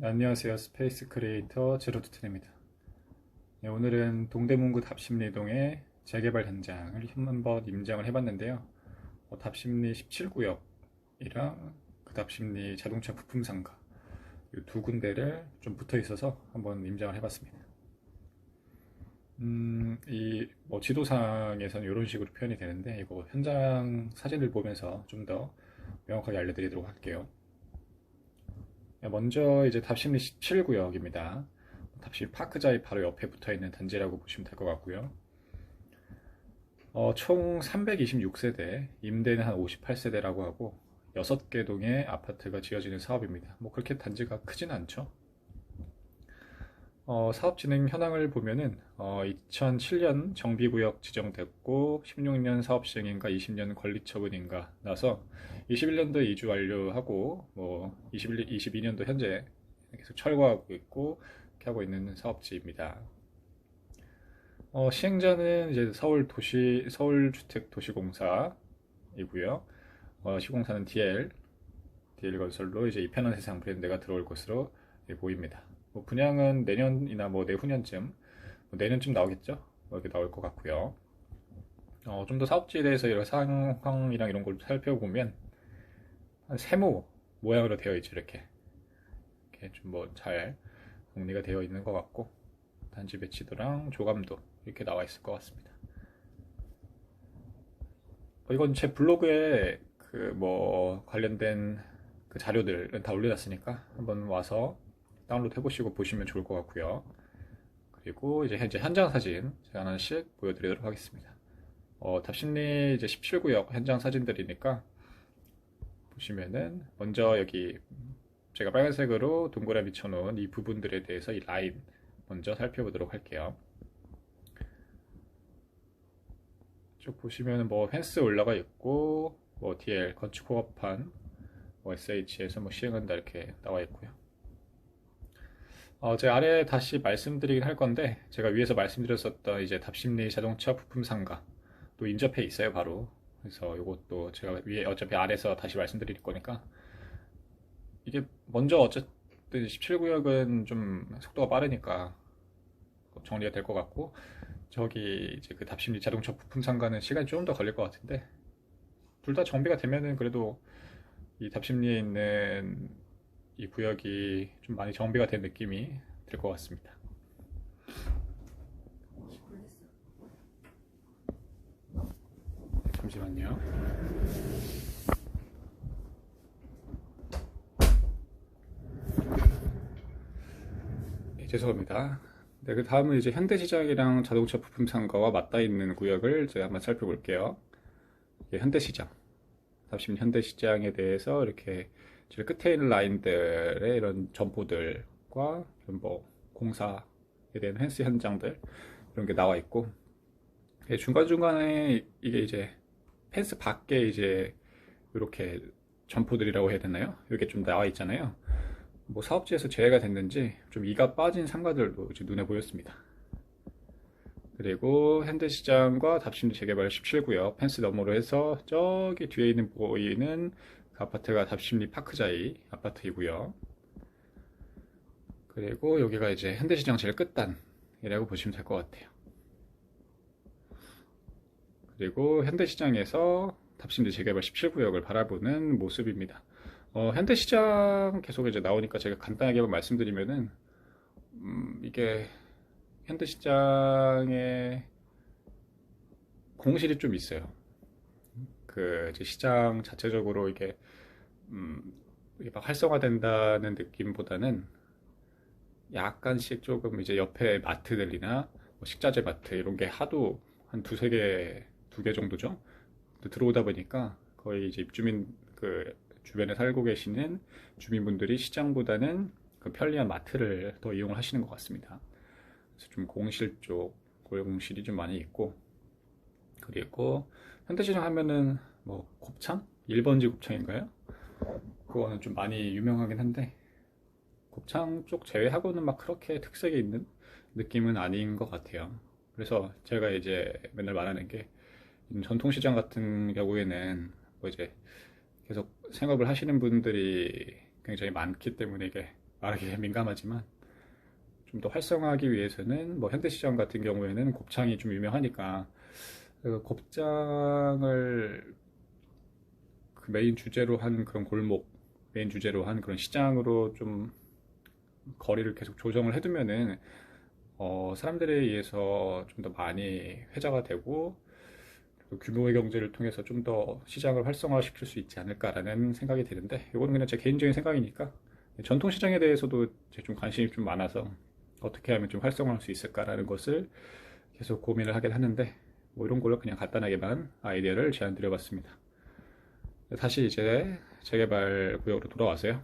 네, 안녕하세요. 스페이스 크리에이터 제로투텐입니다. 네, 오늘은 동대문구 답심리동의 재개발 현장을 한번 임장을 해봤는데요. 어, 답심리 17구역이랑 그 답심리 자동차 부품 상가 이 두 군데를 좀 붙어 있어서 한번 임장을 해봤습니다. 음, 이 뭐 지도상에서는 이런 식으로 표현이 되는데 이거 현장 사진을 보면서 좀 더 명확하게 알려드리도록 할게요. 네, 먼저 이제 답심리 17구역입니다. 답심 파크자이 바로 옆에 붙어 있는 단지라고 보시면 될 것 같고요. 어, 총 326세대, 임대는 한 58세대라고 하고 6개 동의 아파트가 지어지는 사업입니다. 뭐 그렇게 단지가 크진 않죠. 어, 사업 진행 현황을 보면은 어, 2007년 정비구역 지정됐고 16년 사업 시행인가 20년 권리 처분인가 나서 21년도 이주 완료하고 뭐 21, 22년도 현재 계속 철거하고 있고 이렇게 하고 있는 사업지입니다. 어, 시행자는 이제 서울 도시 서울주택도시공사이고요. 어, 시공사는 DL DL 건설로 이제 이 편한 세상 브랜드가 들어올 것으로 예, 보입니다. 뭐 분양은 내년이나 뭐 내후년쯤 뭐 내년쯤 나오겠죠? 뭐 이렇게 나올 것 같고요. 어, 좀 더 사업지에 대해서 이런 상황이랑 이런 걸 살펴보면 한 세모 모양으로 되어 있죠 이렇게 이렇게 좀 뭐 잘 정리가 되어 있는 것 같고 단지 배치도랑 조감도 이렇게 나와 있을 것 같습니다. 어, 이건 제 블로그에 그 뭐 관련된 그 자료들은 다 올려놨으니까 한번 와서 다운로드 해보시고 보시면 좋을 것 같고요. 그리고 이제 현장 사진 제가 하나씩 보여드리도록 하겠습니다. 어, 답심리 이제 17구역 현장 사진들이니까 보시면은 먼저 여기 제가 빨간색으로 동그라미 쳐놓은 이 부분들에 대해서 이 라인 먼저 살펴보도록 할게요. 쭉 보시면 뭐 펜스 올라가 있고 뭐 DL 건축 허가판 뭐 SH에서 뭐 시행한다 이렇게 나와 있고요. 어, 제 아래 다시 말씀드리긴 할 건데 제가 위에서 말씀드렸었던 이제 답심리 자동차 부품 상가 또 인접해 있어요 바로. 그래서 이것도 제가 위에 어차피 아래서 다시 말씀드릴 거니까. 이게 먼저 어쨌든 17구역은 좀 속도가 빠르니까 정리가 될 것 같고 저기 이제 그 답심리 자동차 부품 상가는 시간이 좀 더 걸릴 것 같은데 둘 다 정비가 되면은 그래도 이 답심리에 있는 이 구역이 좀 많이 정비가 된 느낌이 들 것 같습니다. 잠시만요. 네, 죄송합니다. 네, 그 다음은 이제 현대시장이랑 자동차 부품 상가와 맞닿아 있는 구역을 제가 한번 살펴볼게요. 예, 현대시장. 답심 현대시장에 대해서 이렇게 제일 끝에 있는 라인들의 이런 점포들과 뭐 공사에 대한 펜스 현장들 이런 게 나와 있고 예, 중간 중간에 이게 이제 펜스 밖에 이제 이렇게 점포들이라고 해야 되나요? 이렇게 좀 나와 있잖아요. 뭐 사업지에서 제외가 됐는지 좀 이가 빠진 상가들도 눈에 보였습니다. 그리고 현대시장과 답심리 재개발 17구역 펜스 너머로 해서 저기 뒤에 있는 보이는 그 아파트가 답심리 파크자이 아파트이고요. 그리고 여기가 이제 현대시장 제일 끝단이라고 보시면 될 것 같아요. 그리고 현대시장에서 답심리 재개발 17구역을 바라보는 모습입니다. 어, 현대시장 계속 이제 나오니까 제가 간단하게 말씀드리면은 음, 이게 현대시장에 공실이 좀 있어요. 그 시장 자체적으로 이게 음, 이게 막 활성화된다는 느낌보다는 약간씩 조금 이제 옆에 마트들이나 뭐 식자재 마트 이런 게 하도 한 두세 개, 두 개 정도죠. 들어오다 보니까 거의 이제 입주민 그 주변에 살고 계시는 주민분들이 시장보다는 그 편리한 마트를 더 이용을 하시는 것 같습니다. 그래서 좀 공실 쪽, 고용공실이 좀 많이 있고, 그리고 현대시장 하면은 뭐 곱창? 1번지 곱창인가요? 그거는 좀 많이 유명하긴 한데, 곱창 쪽 제외하고는 막 그렇게 특색이 있는 느낌은 아닌 것 같아요. 그래서 제가 이제 맨날 말하는 게, 전통시장 같은 경우에는 뭐 이제 계속 생업을 하시는 분들이 굉장히 많기 때문에 이게 말하기에 민감하지만 좀 더 활성화하기 위해서는 뭐 현대시장 같은 경우에는 곱창이 좀 유명하니까 그 곱창을 그 메인 주제로 한 그런 골목, 메인 주제로 한 그런 시장으로 좀 거리를 계속 조정을 해두면은 어, 사람들에 의해서 좀 더 많이 회자가 되고 그 규모의 경제를 통해서 좀 더 시장을 활성화시킬 수 있지 않을까라는 생각이 드는데 이거는 그냥 제 개인적인 생각이니까 전통 시장에 대해서도 제가 좀 관심이 좀 많아서 어떻게 하면 좀 활성화할 수 있을까라는 것을 계속 고민을 하긴 하는데 뭐 이런 걸로 그냥 간단하게만 아이디어를 제안 드려봤습니다. 다시 이제 재개발 구역으로 돌아와서요.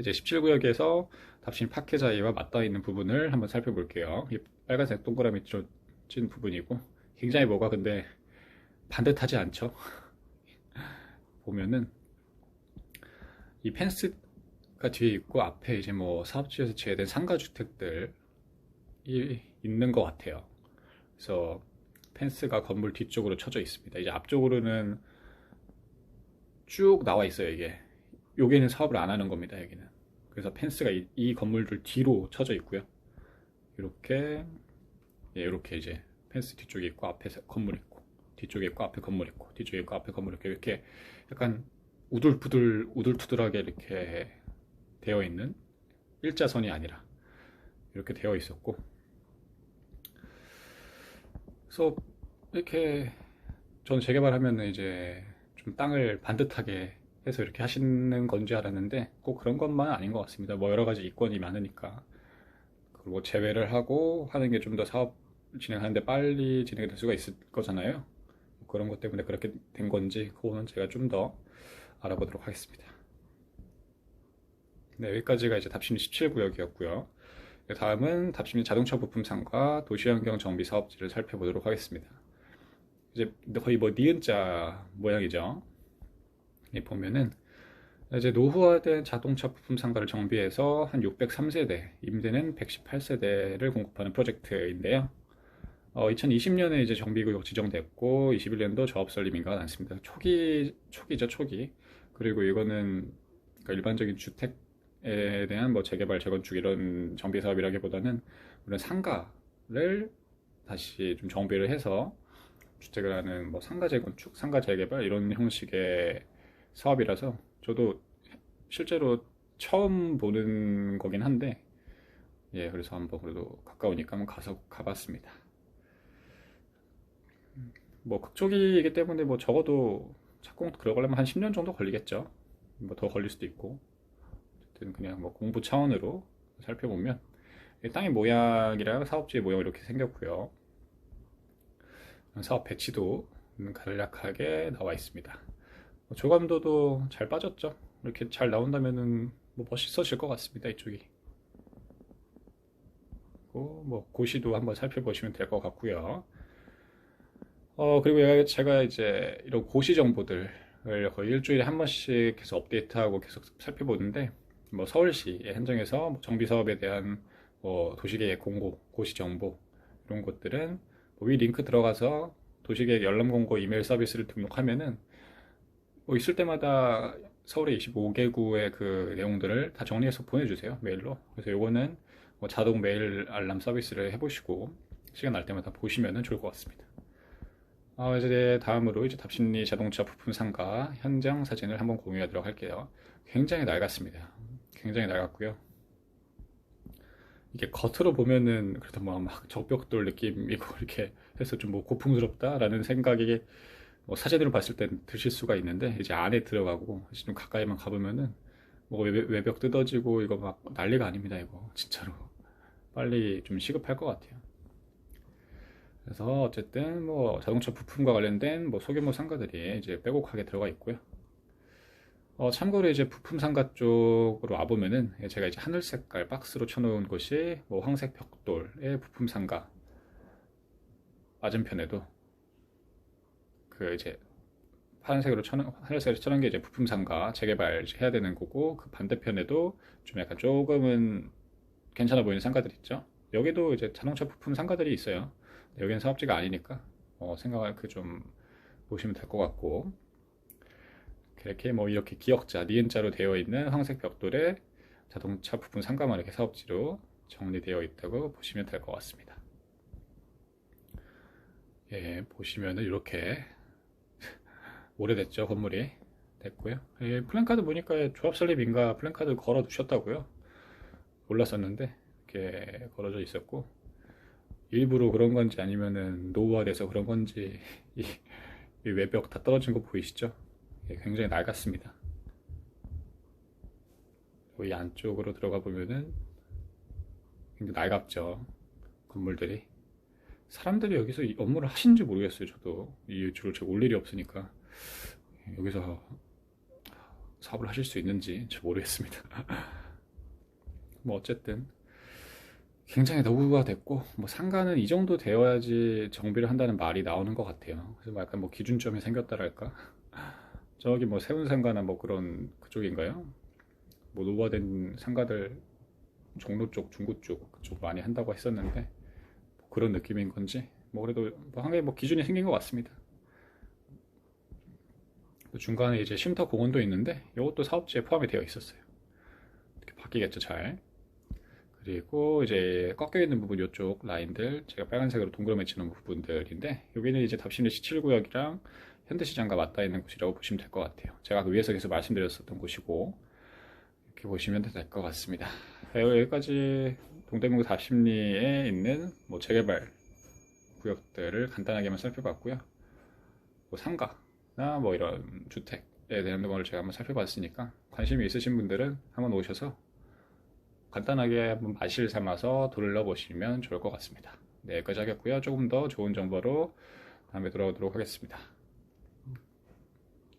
이제 17구역에서 답신 파케자이와 맞닿아 있는 부분을 한번 살펴볼게요. 이 빨간색 동그라미 찐 부분이고 굉장히 뭐가 근데 반듯하지 않죠? 보면은 이 펜스가 뒤에 있고 앞에 이제 뭐 사업지에서 제외된 상가 주택들이 있는 것 같아요. 그래서 펜스가 건물 뒤쪽으로 쳐져 있습니다. 이제 앞쪽으로는 쭉 나와 있어요, 이게. 여기는 사업을 안 하는 겁니다, 여기는. 그래서 펜스가 이, 이 건물들 뒤로 쳐져 있고요. 이렇게, 예, 이렇게 이제 펜스 뒤쪽에 있고 앞에 건물 있고, 뒤쪽에 있고 앞에 건물 있고, 뒤쪽에 있고 앞에 건물 있고, 이렇게 약간 우둘푸들, 우둘투둘하게 이렇게 되어 있는 일자선이 아니라 이렇게 되어 있었고, 그래서 이렇게 저는 재개발하면 이제 좀 땅을 반듯하게 해서 이렇게 하시는 건지 알았는데 꼭 그런 것만 아닌 것 같습니다. 뭐 여러 가지 이권이 많으니까 그리고 제외를 하고 하는 게 좀 더 사업 진행하는데 빨리 진행이 될 수가 있을 거잖아요. 뭐 그런 것 때문에 그렇게 된 건지 그거는 제가 좀 더 알아보도록 하겠습니다. 네, 여기까지가 이제 답심리 17구역이었고요. 다음은 답심리 자동차 부품상과 도시환경 정비 사업지를 살펴보도록 하겠습니다. 이제 거의 뭐 니은자 모양이죠. 이 보면은 이제 노후화된 자동차 부품 상가를 정비해서 한 603세대, 임대는 118세대를 공급하는 프로젝트인데요. 어, 2020년에 이제 정비구역 지정됐고 21년도 조합 설립 인가가 났습니다. 초기 초기죠 초기. 그리고 이거는 그러니까 일반적인 주택에 대한 뭐 재개발, 재건축 이런 정비 사업이라기보다는 이런 상가를 다시 좀 정비를 해서 주택을 하는 뭐 상가 재건축, 상가 재개발 이런 형식의 사업이라서 저도 실제로 처음 보는 거긴 한데 예 그래서 한번 그래도 가까우니까 한번 가서 가봤습니다. 뭐 극초기이기 때문에 뭐 적어도 착공 들어가려면 한 10년 정도 걸리겠죠. 뭐 더 걸릴 수도 있고 어쨌든 그냥 뭐 공부 차원으로 살펴보면 땅의 모양이랑 사업지의 모양 이렇게 생겼고요. 사업 배치도 간략하게 나와 있습니다. 뭐 조감도도 잘 빠졌죠. 이렇게 잘 나온다면은 뭐 멋있어질 것 같습니다. 이쪽이. 뭐 고시도 한번 살펴보시면 될 것 같고요. 어 그리고 제가 이제 이런 고시 정보들을 거의 일주일에 한 번씩 계속 업데이트하고 계속 살펴보는데 뭐 서울시의 한정에서 뭐 정비 사업에 대한 뭐 도시계획 공고, 고시 정보 이런 것들은 뭐 위 링크 들어가서 도시계획 열람 공고 이메일 서비스를 등록하면은 뭐 있을 때마다 서울의 25개구의 그 내용들을 다 정리해서 보내주세요 메일로. 그래서 요거는 뭐 자동 메일 알람 서비스를 해보시고 시간 날 때마다 보시면 좋을 것 같습니다. 어, 이제 다음으로 이제 답심리 자동차 부품 상가 현장 사진을 한번 공유하도록 할게요. 굉장히 낡았습니다. 굉장히 낡았고요 이게 겉으로 보면은 그래도 뭐 막 적벽돌 느낌이고 이렇게 해서 좀 뭐 고풍스럽다라는 생각이 뭐 사진으로 봤을 땐 드실 수가 있는데 이제 안에 들어가고 좀 가까이만 가보면은 뭐 외벽 뜯어지고 이거 막 난리가 아닙니다 이거. 진짜로. 빨리 좀 시급할 것 같아요. 그래서 어쨌든 뭐 자동차 부품과 관련된 뭐 소규모 상가들이 이제 빼곡하게 들어가 있고요 어, 참고로 이제 부품 상가 쪽으로 와보면은 제가 이제 하늘 색깔 박스로 쳐놓은 곳이 뭐 황색 벽돌의 부품 상가 맞은편에도 그 이제 파란색으로 쳐놓은 하늘색으로 쳐놓은 게 이제 부품 상가 재개발 해야 되는 거고 그 반대편에도 좀 약간 조금은 괜찮아 보이는 상가들 있죠. 여기도 이제 자동차 부품 상가들이 있어요. 여기는 사업지가 아니니까 어, 생각을 그좀 보시면 될 것 같고 이렇게 뭐 이렇게 기역자, 니은자로 되어 있는 황색 벽돌에 자동차 부품 상가만 이렇게 사업지로 정리되어 있다고 보시면 될 것 같습니다. 예, 보시면은 이렇게 오래됐죠 건물이 됐고요. 예, 플랜카드 보니까 조합 설립인가 플랜카드 걸어 두셨다고요. 몰랐었는데 이렇게 걸어져 있었고 일부러 그런 건지 아니면은 노후화돼서 그런 건지 이, 이 외벽 다 떨어진 거 보이시죠? 예, 굉장히 낡았습니다. 이 안쪽으로 들어가 보면은 굉장히 낡았죠 건물들이. 사람들이 여기서 이 업무를 하시는지 모르겠어요 저도. 이 유출을 제가 올 일이 없으니까. 여기서 사업을 하실 수 있는지 잘 모르겠습니다. 뭐 어쨌든 굉장히 노후가 됐고 뭐 상가는 이 정도 되어야지 정비를 한다는 말이 나오는 것 같아요. 그래서 뭐 약간 뭐 기준점이 생겼다랄까 저기 뭐 세운 상가나 뭐 그런 그쪽인가요? 뭐 노후화된 상가들 종로 쪽, 중구 쪽 그쪽 많이 한다고 했었는데 뭐 그런 느낌인 건지 뭐 그래도 뭐 한개 뭐 기준이 생긴 것 같습니다. 또 중간에 이제 쉼터 공원도 있는데 이것도 사업지에 포함이 되어 있었어요. 이렇게 바뀌겠죠 잘. 그리고 이제 꺾여 있는 부분 이쪽 라인들 제가 빨간색으로 동그라미 치는 부분들인데 여기는 이제 답심리 17구역이랑 현대시장과 맞닿아 있는 곳이라고 보시면 될 것 같아요. 제가 그 위에서 계속 말씀드렸었던 곳이고 이렇게 보시면 될 것 같습니다. 네, 여기까지 동대문구 답심리에 있는 뭐 재개발 구역들을 간단하게만 살펴봤고요. 뭐 상가나 뭐 이런 주택에 대한 걸 제가 한번 살펴봤으니까 관심이 있으신 분들은 한번 오셔서 간단하게 한번 마실 삼아서 둘러보시면 좋을 것 같습니다. 네, 여기까지 하겠고요. 조금 더 좋은 정보로 다음에 돌아오도록 하겠습니다.